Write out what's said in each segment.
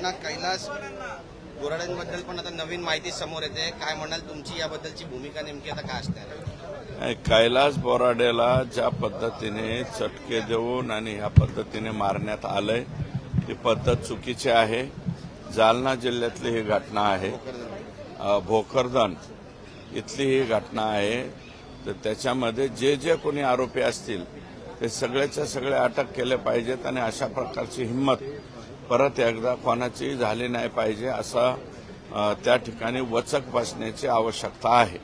अण्णा कैलास बोराड्यांबद्दल पण आता नवीन माहिती समोर येते. काय म्हणाल तुमची? याबद्दलची भूमिका नेमकी आता काय असते? कैलास बोराडेला ज्या पद्धतीने चटके देऊन आणि ह्या पद्धतीने मारण्यात आलंय ती पद्धत चुकीची आहे. जालना जिल्ह्यातली ही घटना आहे. भोकरदन इथली ही घटना आहे. तर त्याच्यामध्ये जे जे कोणी आरोपी असतील ते सगळ्याच्या सगळे अटक केले पाहिजेत आणि अशा प्रकारची हिंमत परत एकदा कोणाची झाली नाही पाहिजे असा त्या ठिकाणी वचक बसण्याची आवश्यकता आहे.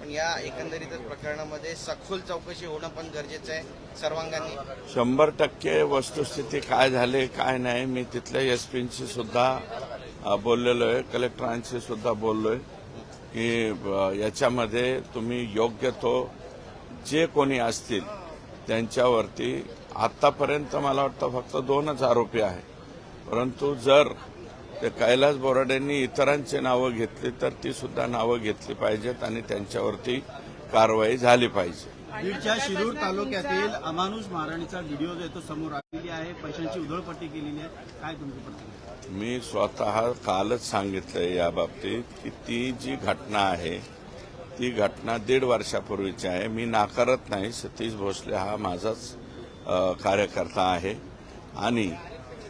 पण या एकंदरीतच प्रकरणामध्ये सखोल चौकशी होणं पण गरजेचं आहे सर्वांगांनी. शंभर टक्के वस्तुस्थिती काय झाली काय नाही मी तिथल्या एस पींशी सुद्धा बोललेलो आहे कलेक्टरांशी सुद्धा बोललोय की याच्यामध्ये तुम्ही योग्य तो जे कोणी असतील त्यांच्यावरती आतापर्यंत मला वाटतं फक्त दोनच आरोपी आहे परंतु जर ते कैलास बोराडेंनी इतरांची नावं घेतली तर ती सुद्धा नावं घेतली पाहिजेत आणि त्यांच्यावरती कारवाई झाली पाहिजे. बीडच्या शिरूर तालुक्यातील अमानुष मारहाणीचा व्हिडिओ जो आहे तो समोर आलेली आहे. पैशांची उधळपट्टी केलेली आहे. काय तुमची प्रतिक्रिया? मी स्वतः कालच सांगितलंय या बाबतीत की ती जी घटना आहे ती घटना दीड वर्षापूर्वीची आहे. मी नाकारत नाही. सतीश भोसले हा माझाच कार्यकर्ता आहे. आणि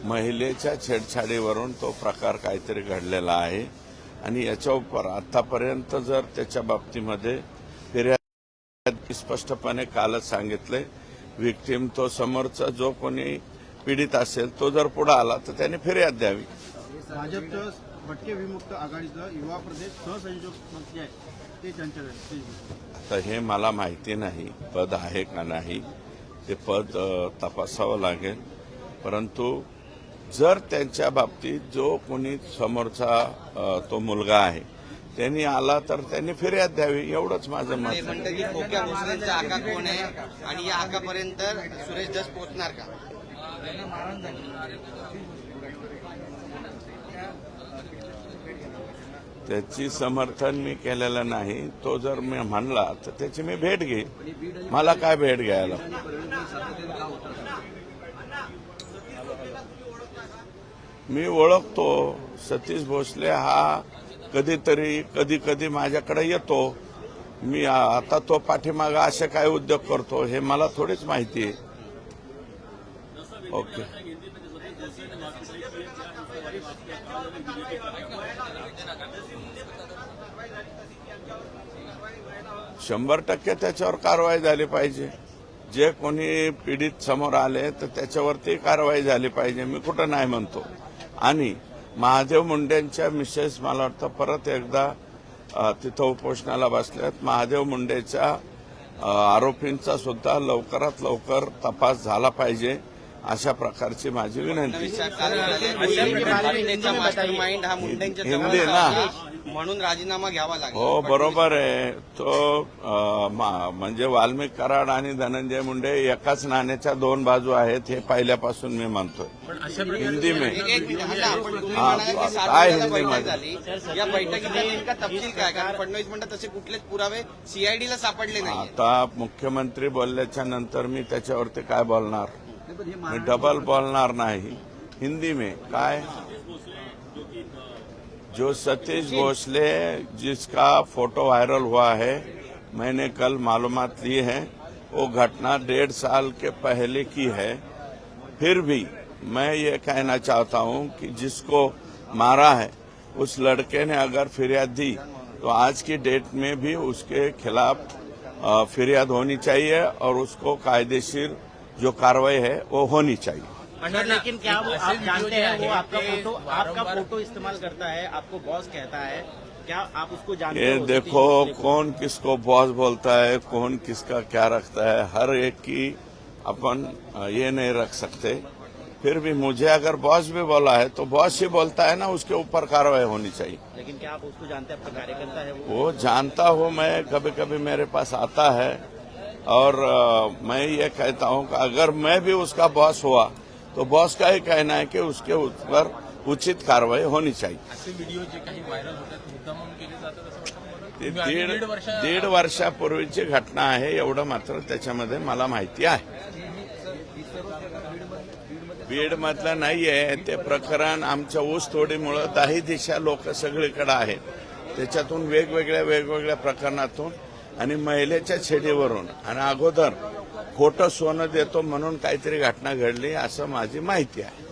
महिलेच्या छेडछाडीवरून तो प्रकार काहीतरी घडलेला आहे. आणि याच्या उपर आतापर्यंत जर त्याच्या बाबतीमध्ये फिर्याद स्पष्टपणे कालच सांगितलंय विक्टीम तो समोरचा जो कोणी पीडित असेल तो जर पुढे आला तर त्याने फिर्याद द्यावी. भाजपचं भटके विमुक्त आघाडीचं युवा प्रदेश सहसंयोजक मंत्री आहे ते त्यांच्याकडे ते- तर हे मला माहिती नाही पद आहे का नाही ते पद तपासावं लागेल. परंतु जर त्यांच्या बाबतीत जो कोणी समोरचा तो मुलगा आहे त्यांनी आला तर त्यांनी फिर्याद द्यावी एवढंच माझं मत कोण आहे आणि या आकापर्यंत सुरेश दस पोहोचणार का? त्याची समर्थन मी केलेलं नाही. तो जर मी म्हणला तर त्याची मी भेट घेईन. मला काय भेट घ्यायला? मी ओळखतो. सतीश भोसले हा कधीतरी कधी कधी माझ्याकडे येतो. मी आता तो पाठीमागा असे काय उद्योग करतो हे मला थोडीच माहिती आहे. ओके. शंभर टक्के त्याच्यावर कारवाई झाली पाहिजे. जे कोणी पीडित समोर आले तर त्याच्यावरती कारवाई झाली पाहिजे. मी कुठं नाही म्हणतो. आणि महादेव मुंडेंच्या मिसेस मला वाटतं परत एकदा तिथं उपोषणाला बसल्यात महादेव मुंडेच्या आरोपींचा सुद्धा लवकरात लवकर तपास झाला पाहिजे. अशा प्रकारची माझी विनंती. हा हिंदी ना. आहे. म्हणून राजीनामा घ्यावा लागेल. हो बरोबर आहे. तो म्हणजे वाल्मिक कराड आणि धनंजय मुंडे एकाच नाण्याच्या दोन बाजू आहेत हे पहिल्यापासून मी म्हणतोय हिंदी में. काय हिंदी बैठकमध्ये? झाली. या बैठकीचा नेमका तपशील काय? कारण फडणवीस म्हणतात तसे कुठलेच पुरावे सीआयडीला सापडले नाही आता मुख्यमंत्री बोलल्याच्या नंतर मी त्याच्यावरती काय बोलणार? मी डबल बोलणार नाही हिंदी में। काय? जो सतीश भोसले जिसका फ़ोटो वायरल हुआ है मैंने कल मालूम ली है वो घटना डेढ़ साल के पहले की है। फिर भी मैं ये कहना चाहता हूँ कि जिसको मारा है उस लड़के ने अगर फिरियाद दी तो आज की डेट में भी उसके खिलाफ फिरियाद होनी चाहिए और उसको कायदेशीर जो कार्रवाई है वो होनी चाहिए। सर लेकिन क्या वो आप जानते हैं वो आपका फ़ोटो आपका फ़ोटो इस्तेमाल करता है आपको बॉस कहता है क्या आप उसको जानते ये हो? देखो कौन किसको बॉस बोलता है कौन किसका क्या रखता है हर एक की अपन ये नहीं रख सकते। फिर भी मुझे अगर बॉस भी बोला है तो बॉस ही बोलता है ना उसके ऊपर कार्रवाई होनी चाहिए। लेकिन क्या आप उसको जानते हैं आपका कार्यकर्ता है वो? वो जानता हूँ मैं कभी कभी मेरे पास आता है। और अ, मैं ये कहता हूँ कि अगर मैं भी उसका बॉस हुआ तो बॉस का ही कहना है कि उसके ऊपर उचित कार्रवाई होनी चाहिए। असे व्हिडिओ जे काही व्हायरल होतात मुद्दामून केले जातात असं वाटतं मला. ते तुम्ही आधी दीड दीड वर्ष दीड वर्षापूर्वीची घटना आहे एवढं मात्र त्याच्यामध्ये मला माहिती आहे. बीड मधलं नाहीये ते प्रकरण आमच्या ऊस तोडीमुळं दाही दिशा लोक सगळीकडे आहेत. त्याच्यातून वेगवेगळ्या वेगवेगळ्या प्रकरणातून आणि महिलेच्या छेडीवरून. आणि अगोदर खोटं सोनं देतो म्हणून काहीतरी घटना घडली असं माझी माहिती आहे.